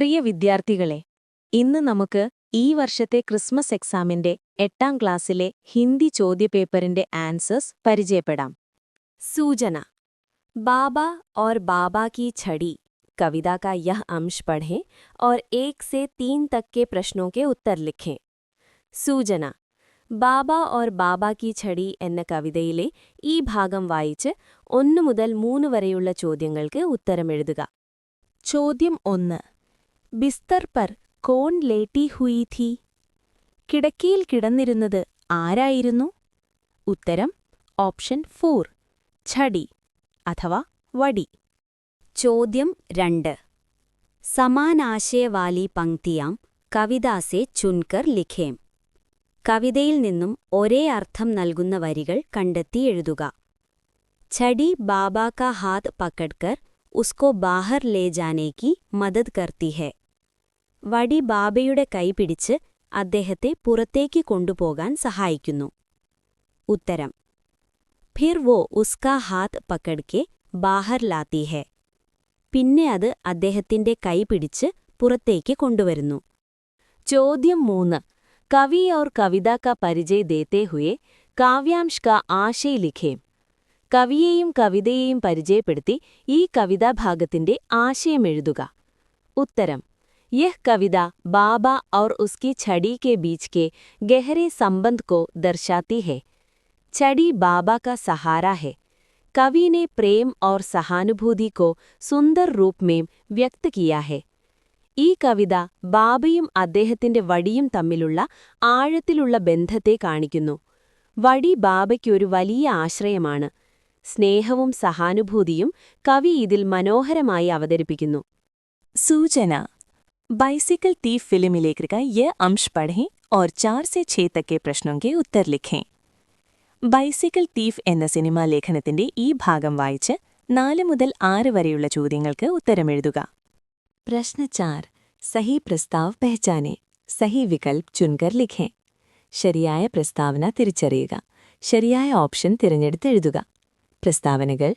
പ്രിയ വിദ്യാർത്ഥികളെ ഇന്ന് നമുക്ക് ഈ വർഷത്തെ ക്രിസ്മസ് എക്സാമിന്റെ എട്ടാം ക്ലാസ്സിലെ ഹിന്ദി ചോദ്യപേപ്പറിന്റെ ആൻസേഴ്സ് പരിചയപ്പെടാം सूचना बाबा और बाबा की छड़ी कविता का यह अंश पढ़ें और एक से तीन तक के प्रश्नों के उत्तर लिखें സൂചന ബാബ ഓർ ബാബ കി ഛടി എന്ന കവിതയിലെ ഈ ഭാഗം വായിച്ച് ഒന്നു മുതൽ മൂന്ന് വരെയുള്ള ചോദ്യങ്ങൾക്ക് ഉത്തരമെഴുതുക ചോദ്യം ഒന്ന് ബിസ്തർ പർ കോൺ ലേട്ടി ഹുയി ഥീ. കിടക്കയിൽ കിടന്നിരുന്നത് ആരായിരുന്നു? ഉത്തരം ഓപ്ഷൻ ഫോർ ഛടി അഥവാ വടി. ചോദ്യം രണ്ട്. സമാനാശയവാലി പങ്ക്തിയാം കവിതാസെ ചുൻകർ ലിഖേം. കവിതയിൽ നിന്നും ഒരേ അർത്ഥം നൽകുന്ന വരികൾ കണ്ടെത്തി എഴുതുക. ഛടി ബാബാ കാ ഹാത്ത് പക്കഡ്കർ ഉസ്കോ ബാഹർ ലേ ജാനേക്ക് മദദ് കർത്തി ഹെ. വടി ബാബയുടെ കൈപിടിച്ച് അദ്ദേഹത്തെ പുറത്തേക്ക് കൊണ്ടുപോകാൻ സഹായിക്കുന്നു. ഉത്തരം. ഫിർ വോ ഉസ്കാ ഹാത്ത് പക്കഡ്ക്കെ ബാഹർ ലാത്തി ഹെ. പിന്നെ അത് അദ്ദേഹത്തിന്റെ കൈ പിടിച്ച് പുറത്തേക്ക് കൊണ്ടുവരുന്നു. ചോദ്യം മൂന്ന്. കവി ഓർ കവിത ക പരിചയ ദേത്തേ ഹുയെ കാവ്യാംഷ് ക ആശയ ലിഖേം. കവിയെയും കവിതയെയും പരിചയപ്പെടുത്തി ഈ കവിതാഭാഗത്തിന്റെ ആശയം എഴുതുക. ഉത്തരം. यह कविता बाबा और उसकी छड़ी के बीच के गहरे संबंध को दर्शाती है छड़ी बाबा का सहारा है कवि ने प्रेम और सहानुभूति को सुंदर रूप में व्यक्त किया है ഈ കവിത ബാബയും അദ്ദേഹത്തിന്റെ വടിയും തമ്മിലുള്ള ആഴത്തിലുള്ള ബന്ധത്തെ കാണിക്കുന്നു വടി ബാബയ്ക്കൊരു വലിയ ആശ്രയമാണ് സ്നേഹവും സഹാനുഭൂതിയും കവി ഇതിൽ മനോഹരമായി അവതരിപ്പിക്കുന്നു सूचना बाइसिकल तीफ फिल्म लेकर का यह अंश पढ़ें और चार से छह तक के प्रश्नों के उत्तर लिखें ബൈസിക്കിൾ തീഫ് എന്ന സിനിമാ ലേഖനത്തിന്റെ ഈ ഭാഗം വായിച്ച് നാല് മുതൽ ആറ് വരെയുള്ള ചോദ്യങ്ങൾക്ക് ഉത്തരമെഴുതുക പ്രശ്ന ചാർ സഹി പ്രസ്താവ് പെഹ്ചാനെ സഹി വികൽപ് ചുൻകർ ലിഖേं ശരിയായ പ്രസ്താവന തിരിച്ചറിയുക ശരിയായ ഓപ്ഷൻ തിരഞ്ഞെടുത്ത് എഴുതുക പ്രസ്താവനകൾ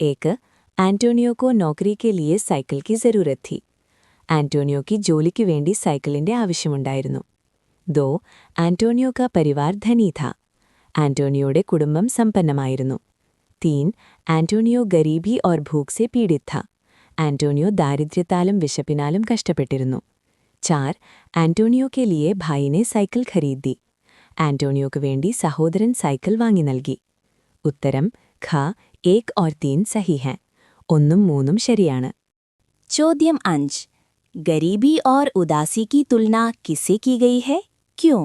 ഏക്ക് ആന്റോണിയോ കോ നോക്കറി കെ ലിയെ സൈക്കിൾ കി ജരൂരത് थी ആന്റോണിയോയ്ക്ക് ജോലിക്ക് വേണ്ടി സൈക്കിളിന്റെ ആവശ്യമുണ്ടായിരുന്നു. ദോ ആന്റോണിയോ കാ പരിവാർ ധനീഥ ആന്റോണിയോയുടെ കുടുംബം സമ്പന്നമായിരുന്നു. തീൻ ആന്റോണിയോ ഗരീബി ഓർ ഭൂക്സെ പീഡിത്ത. ആന്റോണിയോ ദാരിദ്ര്യത്താലും വിശപ്പിനാലും കഷ്ടപ്പെട്ടിരുന്നു. ചാർ ആന്റോണിയോ ലിയെ ഭായിനെ സൈക്കിൾ ഖരീദി. ആന്റോണിയോക്ക് വേണ്ടി സഹോദരൻ സൈക്കിൾ വാങ്ങി നൽകി. ഉത്തരം ഖ ഏക് ഓർ തീൻ സഹിഹ. ഒന്നും മൂന്നും ശരിയാണ്. ചോദ്യം അഞ്ച്. ഗരീബി ഓർ ഉദാസി കി തുലന കിസെ കി ഗയി ഹെ ക്യോ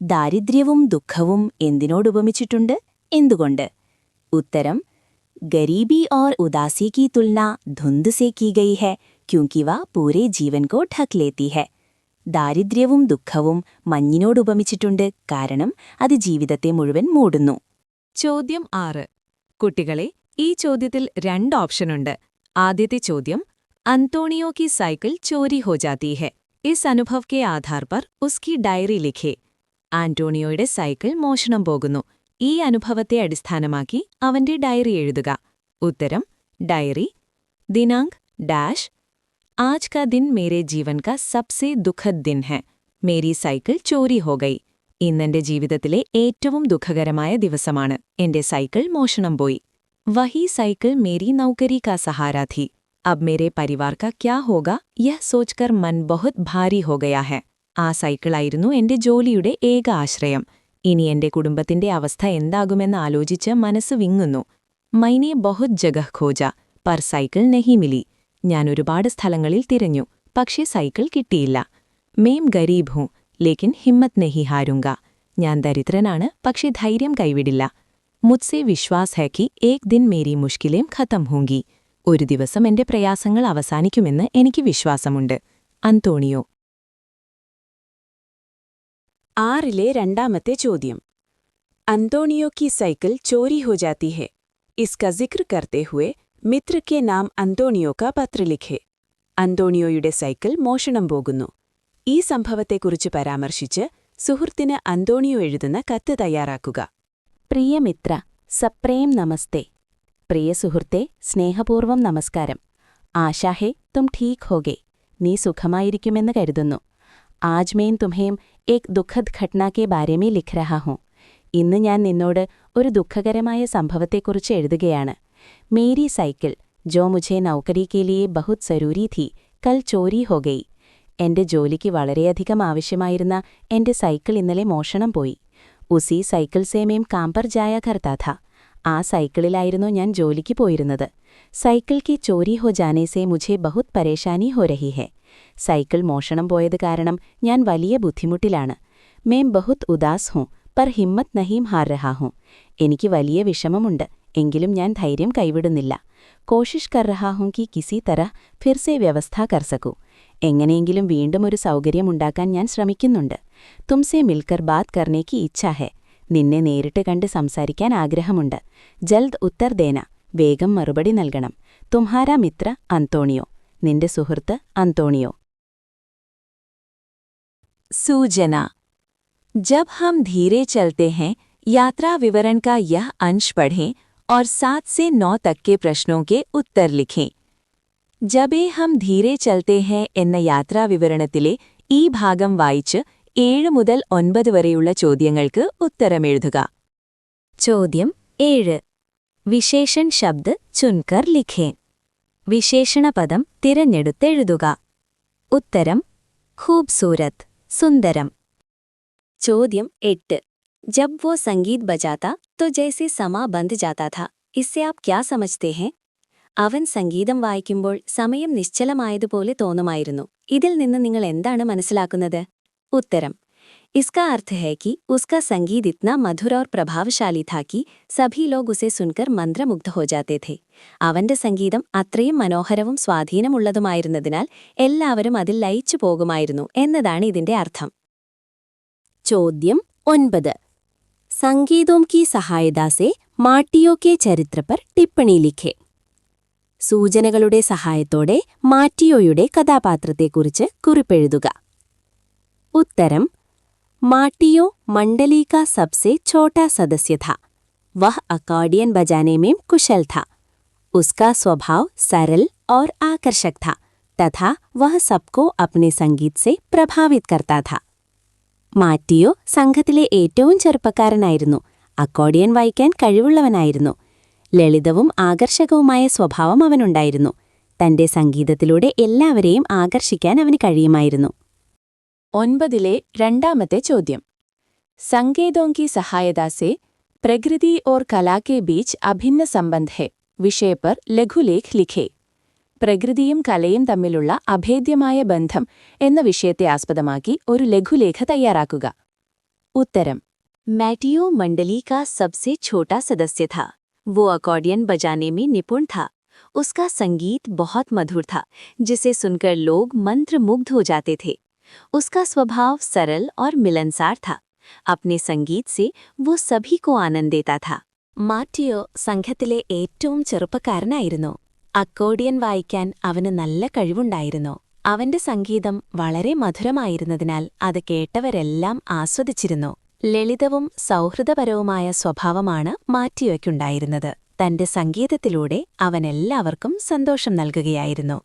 ദാരിദ്ര്യവും ദുഃഖവും എന്തിനോടുപമിച്ചിട്ടുണ്ട് എന്തുകൊണ്ട് ഉത്തരം गरीबी और उदासी की तुलना धुंध से की गई है क्योंकि वह पूरे जीवन को ढक लेती है ദാരിദ്ര്യവും ദുഃഖവും മഞ്ഞിനോടുപമിച്ചിട്ടുണ്ട് കാരണം അത് ജീവിതത്തെ മുഴുവൻ മൂടുന്നു ചോദ്യം ആറ് കുട്ടികളെ ഈ ചോദ്യത്തിൽ രണ്ട് ഓപ്ഷനുണ്ട് ആദ്യത്തെ ചോദ്യം അന്തോണിയോ की साइकिल चोरी हो जाती है इस अनुभव के आधार पर उसकी ഡയറി ലിഖേ ആന്റോണിയോയുടെ സൈക്കിൾ മോഷണം പോകുന്നു ഈ അനുഭവത്തെ അടിസ്ഥാനമാക്കി അവന്റെ ഡയറി എഴുതുക ഉത്തരം ഡയറി ദിനാങ്ക് ഡാഷ് आज का दिन मेरे जीवन का सबसे दुखद दिन है മേരി സൈക്കിൾ ചോരി ഹോ ഗൈ ഇന്നെന്റെ ജീവിതത്തിലെ ഏറ്റവും ദുഃഖകരമായ ദിവസമാണ് എന്റെ സൈക്കിൾ മോഷണം പോയി വഹി സൈക്കിൾ മേരി നൗകരി കാ സഹാര थी अब मेरे परिवार का क्या होगा यह सोचकर मन बहुत भारी हो गया है ആ സൈക്കിളായിരുന്നു എന്റെ ജോലിയുടെ ഏക ആശ്രയം ഇനി എന്റെ കുടുംബത്തിന്റെ അവസ്ഥ എന്താകുമെന്ന് ആലോചിച്ച് മനസ്സ് വിങ്ങുന്നു മൈനെ ബഹുത് ജഗഹ് ഖോജ പർ സൈക്കിൾ നെഹി മിലി ഞാൻ ഒരുപാട് സ്ഥലങ്ങളിൽ തിരഞ്ഞു പക്ഷേ സൈക്കിൾ കിട്ടിയില്ല മേം ഗരീബ് ഹൂം ലേക്കിൻ ഹിമ്മത് നെഹി ഹാരുങ്ക ഞാൻ ദരിദ്രനാണ് പക്ഷേ ധൈര്യം കൈവിടില്ല മുത്സെ വിശ്വാസ് ഹെ കി ഏക് ദിൻ മേരി മുഷ്കിലേം ഖത്തം ഹൂങ്കി ഒരു ദിവസം എന്റെ പ്രയാസങ്ങൾ അവസാനിക്കുമെന്ന് എനിക്ക് വിശ്വാസമുണ്ട്. അന്തോണിയോ. ആറിലെ രണ്ടാമത്തെ ചോദ്യം. അന്തോണിയോ കി സൈക്കിൾ ചോരി ഹോ ജാത്തി ഹെ? ഇസ്ക ജിക്ര കർത്തേ ഹുവെ മിത്ര കെ നാം അന്തോണിയോ ക പത്ര ലിഖെ. അന്തോണിയോയുടെ സൈക്കിൾ മോഷണം പോകുന്നു. ഈ സംഭവത്തെക്കുറിച്ച് പരാമർശിച്ച് സുഹൃത്തിന് അന്തോണിയോ എഴുതുന്ന കത്ത് തയ്യാറാക്കുക. പ്രിയമിത്ര സപ്രേം നമസ്തേ. പ്രിയ സുഹൃത്തെ സ്നേഹപൂർവം നമസ്കാരം. ആശാഹേ തും ഠീക് ഹോഗെ. നീ സുഖമായിരിക്കുമെന്ന് കരുതുന്നു. ആജ് മേൻ ഏക് ദുഃഖദ് ഘട്ടനാക്കെ ബാരേമേ ലിഖ് രഹാ ഹോ. ഇന്ന് ഞാൻ നിന്നോട് ഒരു ദുഃഖകരമായ സംഭവത്തെക്കുറിച്ച് എഴുതുകയാണ്. മേരി സൈക്കിൾ ജോ മുझे നൗക്കരി കേലിയെ ബഹുത് സരൂരി ധീ കൽ ചോരി ഹോ എന്റെ ജോലിക്ക് വളരെയധികം ആവശ്യമായിരുന്ന എന്റെ സൈക്കിൾ ഇന്നലെ മോഷണം പോയി. ഉസി സൈക്കിൾ സേമേം കാമ്പർ ജായ കർത്താഥ ആ സൈക്കിളിലായിരുന്നു ഞാൻ ജോലിക്ക് പോയിരുന്നത്. സൈക്കിൾ കി ചോരി ഹോ ജാനേ സേ മുझे ബഹുത് പരേശാനി ഹോ രഹി ഹെ. സൈക്കിൾ മോഷണം പോയത് കാരണം ഞാൻ വലിയ ബുദ്ധിമുട്ടിലാണ്. മേം ബഹുത് ഉദാസ് ഹും പർ ഹിമ്മത് നഹീം ഹാർ രഹാ ഹൂം. എനിക്ക് വലിയ വിഷമമുണ്ട് എങ്കിലും ഞാൻ ധൈര്യം കൈവിടുന്നില്ല. കോഷിഷ് കർ രഹാ ഹൂം കി കിസി തര ഫിർസെ വ്യവസ്ഥ കർ സകൂ. എങ്ങനെയെങ്കിലും വീണ്ടും ഒരു സൗകര്യമുണ്ടാക്കാൻ ഞാൻ ശ്രമിക്കുന്നുണ്ട്. തുംസെ മിൽക്കർ ബാത് കർണേക്ക് ഇച്ഛാ ഹെ. നിന്നെ നേരിട്ട് കണ്ട് സംസാരിക്കാൻ ആഗ്രഹമുണ്ട് ജൽദ് ഉത്തർ ദേന വേഗം മറുപടി നൽകണം തുമ്ഹാര മിത്ര അന്തോണിയോ നിന്റെ സുഹൃത്ത് അന്തോണിയോ सूजना जब हम धीरे चलते हैं यात्रा विवरण का यह अंश पढ़ें और सात से नौ तक के प्रश्नों के उत्तर लिखें ജബേ ഹം ധീരെ ചൽത്തെ ഹെ എന്ന യാത്രാവിവരണത്തിലെ ഈ ഭാഗം വായിച്ച് ഏഴ് മുതൽ ഒൻപത് വരെയുള്ള ചോദ്യങ്ങൾക്ക് ഉത്തരമെഴുതുക ചോദ്യം ഏഴ്. വിശേഷൺ ശബ്ദ് ചുൻകർ ലിഖേൻ. വിശേഷണപദം തിരഞ്ഞെടുത്തെഴുതുക ഉത്തരം ഖൂബ്സൂരത് സുന്ദരം. ചോദ്യം എട്ട്. ജബ് വോ സംഗീത് ബജാത്ത തോ ജൈസെ സമാ ബന്ദ് ജാതാ ഥാ ഇസ്സെ ആപ് ക്യാ സമജ്തേ ഹെ? അവൻ സംഗീതം വായിക്കുമ്പോൾ സമയം നിശ്ചലമായതുപോലെ തോന്നുമായിരുന്നു. ഇതിൽ നിന്ന് നിങ്ങൾ എന്താണ് മനസ്സിലാക്കുന്നത്? ഉത്തരം इसका अर्थ है कि उसका संगीत इतना मधुर और प्रभावशाली था कि सभी लोग उसे सुनकर मंत्रमुग्ध हो जाते थे അവന്റെ സംഗീതം അത്രയും മനോഹരവും സ്വാധീനമുള്ളതുമായിരുന്നതിനാൽ എല്ലാവരും അതിൽ ലയിച്ചു പോകുമായിരുന്നു എന്നതാണ് ഇതിന്റെ അർത്ഥം ചോദ്യം ഒൻപത് സംഗീതോം की സഹായതാ से മാട്ടിയോ के ചരിത്ര पर ടിപ്പണി ലിഖേ സൂചനകളുടെ സഹായത്തോടെ മാറ്റിയോയുടെ കഥാപാത്രത്തെക്കുറിച്ച് കുറിപ്പെഴുതുക ഉത്തരം മാട്ടിയോ मंडली का सबसे छोटा सदस्य था वह अकॉर्डियन बजाने में कुशल था उसका स्वभाव सरल और आकर्षक था तथा वह सबको अपने संगीत से प्रभावित करता था മാറ്റിയോ സംഘത്തിലെ ഏറ്റവും ചെറുപ്പക്കാരനായിരുന്നു അക്കോർഡിയൻ വായിക്കാൻ കഴിവുള്ളവനായിരുന്നു ലളിതവും ആകർഷകവുമായ സ്വഭാവം അവനുണ്ടായിരുന്നു തന്റെ സംഗീതത്തിലൂടെ എല്ലാവരെയും ആകർഷിക്കാൻ അവന് കഴിയുമായിരുന്നു ഒൻപതിലെ രണ്ടാമത്തെ ചോദ്യം സംഗീതോങ്കി സഹായതാസെ പ്രകൃതി ഓർ കലാ കെ ബീച്ച് അഭിന്ന സംബന്ധ് ഹെ വിഷയ पर ലഘുലേഖ് ലിഖേ പ്രകൃതിയും കലയും തമ്മിലുള്ള അഭേദ്യമായ ബന്ധം എന്ന വിഷയത്തെ ആസ്പദമാക്കി ഒരു ലഘുലേഖ തയ്യാറാക്കുക ഉത്തരം मैटियो मंडली का सबसे छोटा सदस्य था वो अकॉर्डियन बजाने में निपुण था उसका संगीत बहुत मधुर था जिसे सुनकर लोग मंत्रमुग्ध हो जाते थे उसका स्वभाव सरल और मिलनसार था अपने संगीत से वो सभी को आनंद देता था മാറ്റിയോ സംഘത്തിലെ ഏറ്റവും ചെറുപ്പക്കാരനായിരുന്നു അക്കോർഡിയൻ വായിക്കാൻ അവന് നല്ല കഴിവുണ്ടായിരുന്നു അവന്റെ സംഗീതം വളരെ മധുരമായിരുന്നതിനാൽ അത് കേട്ടവരെല്ലാം ആസ്വദിച്ചിരുന്നു ലളിതവും സൗഹൃദപരവുമായ സ്വഭാവമാണ് മാറ്റിയോയ്ക്കുണ്ടായിരുന്നത് തന്റെ സംഗീതത്തിലൂടെ അവനെല്ലാവർക്കും സന്തോഷം നൽകുകയായിരുന്നു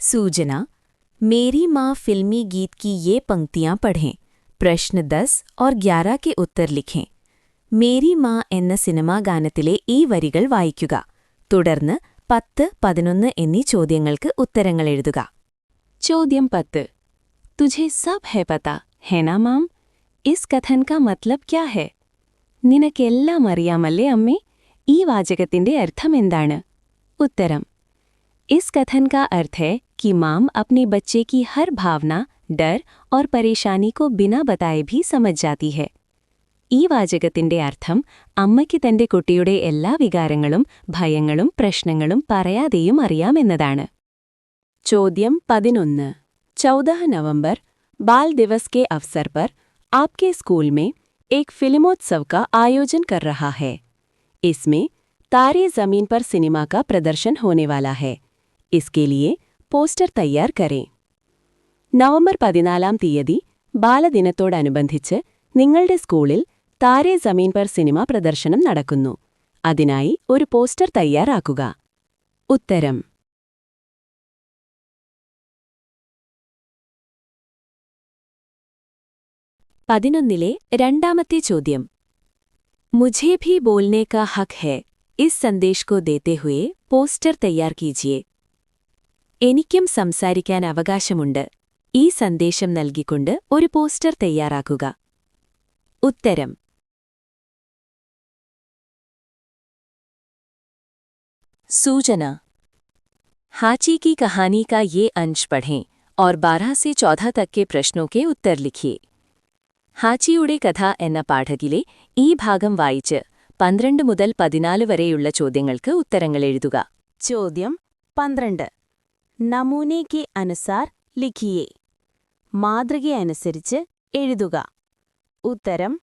सूजना मेरी माँ फिल्मी गीत की ये पंक्तियाँ पढ़ें। പ്രശ്ന ദസ് ഓർ ഗ്യാരാക്ക് ഉത്തർ ലിഖേ മേരി മാ എന്ന സിനിമാ ഗാനത്തിലെ ഈ വരികൾ വായിക്കുക। തുടർന്ന് പത്ത് പതിനൊന്ന് എന്നീ ചോദ്യങ്ങൾക്ക് ഉത്തരങ്ങൾ എഴുതുക। ചോദ്യം പത്ത്. തുജെ സബ് ഹെ പത ഹെന മാം? ഇസ് കഥൻ കാ മത്ലബ് ക്യാ ഹെ? നിനക്കെല്ലാം അറിയാമല്ലേ അമ്മേ? ഈ വാചകത്തിന്റെ അർത്ഥം എന്താണ്? ഉത്തരം. ഇസ് കഥൻ കാ അർത്ഥ कि माम अपने बच्चे की हर भावना डर और परेशानी को बिना बताए भी समझ जाती है ഈ വാചകത്തിന്റെ അർത്ഥം അമ്മയ്ക്ക് തന്റെ കുട്ടിയുടെ എല്ലാ വികാരങ്ങളും ഭയങ്ങളും പ്രശ്നങ്ങളും പറയാതെയും അറിയാമെന്നതാണ് ചോദ്യം പതിനൊന്ന് चौदह नवंबर बाल दिवस के अवसर पर आपके स्कूल में एक फिल्मोत्सव का आयोजन कर रहा है इसमें तारे जमीन पर सिनेमा का प्रदर्शन होने वाला है इसके लिए പോസ്റ്റർ തയ്യാർ കരേ. നവംബർ പതിനാലാം തീയതി ബാലദിനത്തോടനുബന്ധിച്ച് നിങ്ങളുടെ സ്കൂളിൽ താരേ ജമീൻ പർ സിനിമ പ്രദർശനം നടക്കുന്നു. അതിനായി ഒരു പോസ്റ്റർ തയ്യാറാക്കുക. ഉത്തരം. പതിനൊന്നിലെ രണ്ടാമത്തെ ചോദ്യം. മുझे भी बोलने का हक है इस संदेश को देते हुए पोस्टर तैयार कीजिए എനിക്കും സംസാരിക്കാൻ അവകാശമുണ്ട് ഈ സന്ദേശം നൽകിക്കൊണ്ട് ഒരു പോസ്റ്റർ തയ്യാറാക്കുക ഉത്തരം सूचना हाची की कहानी का ये अंश पढ़ें और 12 से 14 तक के प्रश्नों के उत्तर लिखिए ഹാച്ചിയുടെ കഥ എന്ന പാഠകിലെ ഈ ഭാഗം വായിച്ച് പന്ത്രണ്ട് മുതൽ പതിനാല് വരെയുള്ള ചോദ്യങ്ങൾക്ക് ഉത്തരങ്ങൾ എഴുതുക ചോദ്യം പന്ത്രണ്ട് നമൂനെ കെ അനുസാർ ലിഖിയേ. മാതൃകയനുസരിച്ച് എഴുതുക. ഉത്തരം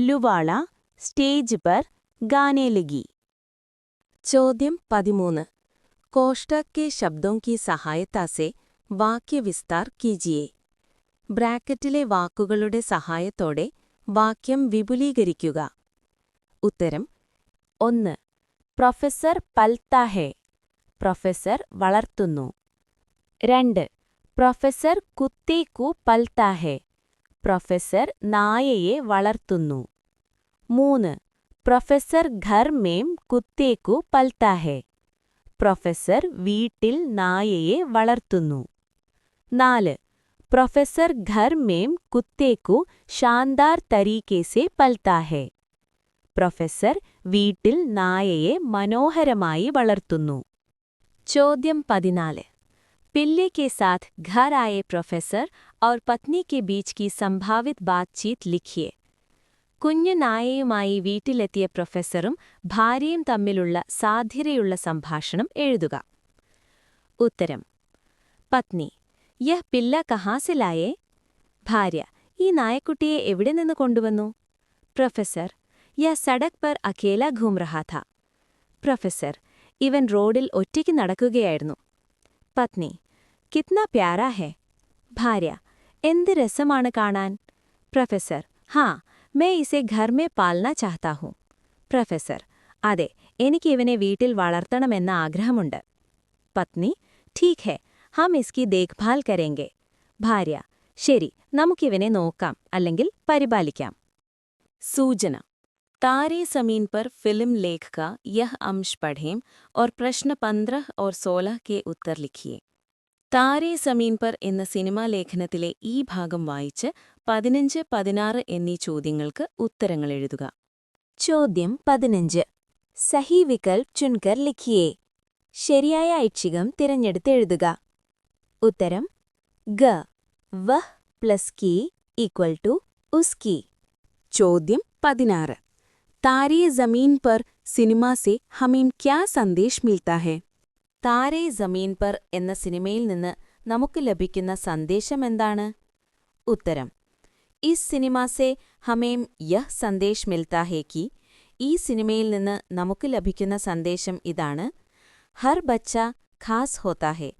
ലുവാള സ്റ്റേജ് പർ ഗാനേ ലഗി ചോദ്യം പതിമൂന്ന്. कोष्टक के शब्दों की സഹായത്താ സെ വാക്യ വിസ്താർ കീജിയെ ബ്രാക്കറ്റിലെ വാക്കുകളുടെ സഹായത്തോടെ വാക്യം വിപുലീകരിക്കുക. ഉത്തരം ഒന്ന്. പ്രൊഫസർ പൽത്താഹേ പ്രൊഫസർ വളർത്തുന്നു. രണ്ട്. പ്രൊഫസർ കുത്തേക്കു പൽത്താഹെ. പ്രൊഫസർ നായയെ വളർത്തുന്നു. മൂന്ന്. പ്രൊഫസർ ഘർ മേം കുത്തേക്കു പൽത്താഹെ. പ്രൊഫസർ വീട്ടിൽ നായയെ വളർത്തുന്നു. നാല്. പ്രൊഫസർ ഘർ മേം കുത്തേക്കു ഷാന്ദാർ തരീക്കേസെ പൽത്താഹെ. പ്രൊഫസർ വീട്ടിൽ നായയെ മനോഹരമായി വളർത്തുന്നു. ചോദ്യം പതിനാല് पिल्ले के साथ घर आए प्रोफेसर और पत्नी के बीच की संभावित बातचीत लिखिए കുഞ്ഞു നായയുമായി വീട്ടിലെത്തിയ പ്രൊഫസറും ഭാര്യയും തമ്മിലുള്ള സാധ്യതയുള്ള സംഭാഷണം എഴുതുക ഉത്തരം പത്നി യഹ് പില്ല കഹാസെ ലായേ ഭാര്യ ഈ നായക്കുട്ടിയെ എവിടെ നിന്ന് കൊണ്ടുവന്നു പ്രൊഫസർ യഹ് സഡക് പർ അക്കേല ഘൂം റഹാ ഥാ പ്രൊഫസർ ഇവൻ റോഡിൽ ഒറ്റയ്ക്ക് നടക്കുകയായിരുന്നു. പത്നി കിത്ന പ്യാരാ ഹെ. ഭാര്യ എന്ത് രസമാണ് കാണാൻ? പ്രൊഫസർ ഹാ മേ ഇസെ ഘർമേ പാൽന ചാഹ്താ ഹൂം. പ്രൊഫസർ അതെ എനിക്ക് ഇവനെ വീട്ടിൽ വളർത്തണമെന്ന ആഗ്രഹമുണ്ട്. പത്നി ഠീക് ഹെ ഹം ഇസ്കി ദേഖ്ഭാൽ കരേങ്കെ ഭാര്യ ശരി നമുക്കിവനെ നോക്കാം അല്ലെങ്കിൽ പരിപാലിക്കാം. സൂചന तारे जमीन पर फिल्म लेख का यह अंश पढ़ें और प्रश्न पंद्रह और सोलह के उत्तर लिखिए താരേ സമീൻ പർ എന്ന സിനിമാ ലേഖനത്തിലെ ഈ ഭാഗം വായിച്ച് പതിനഞ്ച് പതിനാറ് എന്നീ ചോദ്യങ്ങൾക്ക് ഉത്തരങ്ങൾ എഴുതുക ചോദ്യം പതിനഞ്ച് സഹി വികൽപ് ചുൻകർ ലിഖിയേ ശരിയായ ഐച്ഛികം തിരഞ്ഞെടുത്തെഴുതുക ഉത്തരം ഗ വഹ് പ്ലസ് കി ഈക്വൽ ടു ഉസ്കി ചോദ്യം പതിനാറ് താരേ ജമീൻ പർ സിനിമ സെ ഹമേം ക്യാ സന്ദേശ് മിൽത്താ ഹെ താരേ ജമീൻ പർ എന്ന സിനിമയിൽ നിന്ന് നമുക്ക് ലഭിക്കുന്ന സന്ദേശം എന്താണ് ഉത്തരം ഇസ് സിനിമ സെ ഹമേം യഹ് സന്ദേശ് മിൽത്താ ഹെ കി ഈ സിനിമയിൽ നിന്ന് നമുക്ക് ലഭിക്കുന്ന സന്ദേശം ഇതാണ് ഹർ ബച്ച ഖാസ് ഹോത്താ ഹെ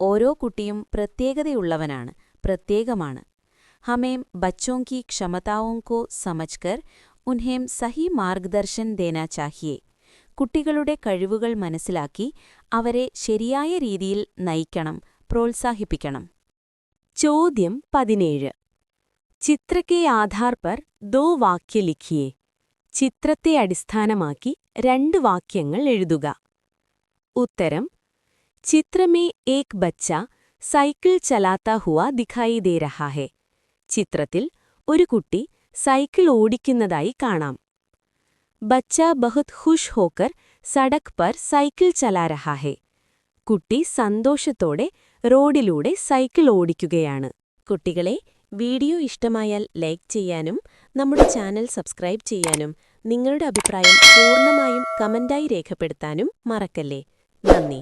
ഓരോ കുട്ടിയും പ്രത്യേകതയുള്ളവനാണ് പ്രത്യേകമാണ് ഹമേം ബച്ചോं की क्षमताओं को समझकर ഉൻഹേം സഹി മാർഗദർശൻ ദേനാ ചാഹിയേ. കുട്ടികളുടെ കഴിവുകൾ മനസ്സിലാക്കി അവരെ ശരിയായ രീതിയിൽ നയിക്കണം പ്രോത്സാഹിപ്പിക്കണം. ചോദ്യം പതിനേഴ്. ചിത്രക്കെ ആധാർ പർ ദോ വാക്യ ലിഖിയേ. ചിത്രത്തെ അടിസ്ഥാനമാക്കി രണ്ട് വാക്യങ്ങൾ എഴുതുക. ഉത്തരം ചിത്രമേ ഏക് ബച്ച സൈക്കിൾ ചലാത്ത ഹുവ ദിഖായി ദേ രഹാ ചിത്രത്തിൽ ഒരു കുട്ടി സൈക്കിൾ ഓടിക്കുന്നതായി കാണാം. ബച്ച ബഹുത് ഖുഷ് ഹോക്കർ സടക് പർ സൈക്കിൾ ചലാ രഹാ ഹെ. കുട്ടി സന്തോഷത്തോടെ റോഡിലൂടെ സൈക്കിൾ ഓടിക്കുകയാണ്. കുട്ടികളെ വീഡിയോ ഇഷ്ടമായാൽ ലൈക്ക് ചെയ്യാനും നമ്മുടെ ചാനൽ സബ്സ്ക്രൈബ് ചെയ്യാനും നിങ്ങളുടെ അഭിപ്രായം പൂർണമായും കമന്റായി രേഖപ്പെടുത്താനും മറക്കല്ലേ. നന്ദി.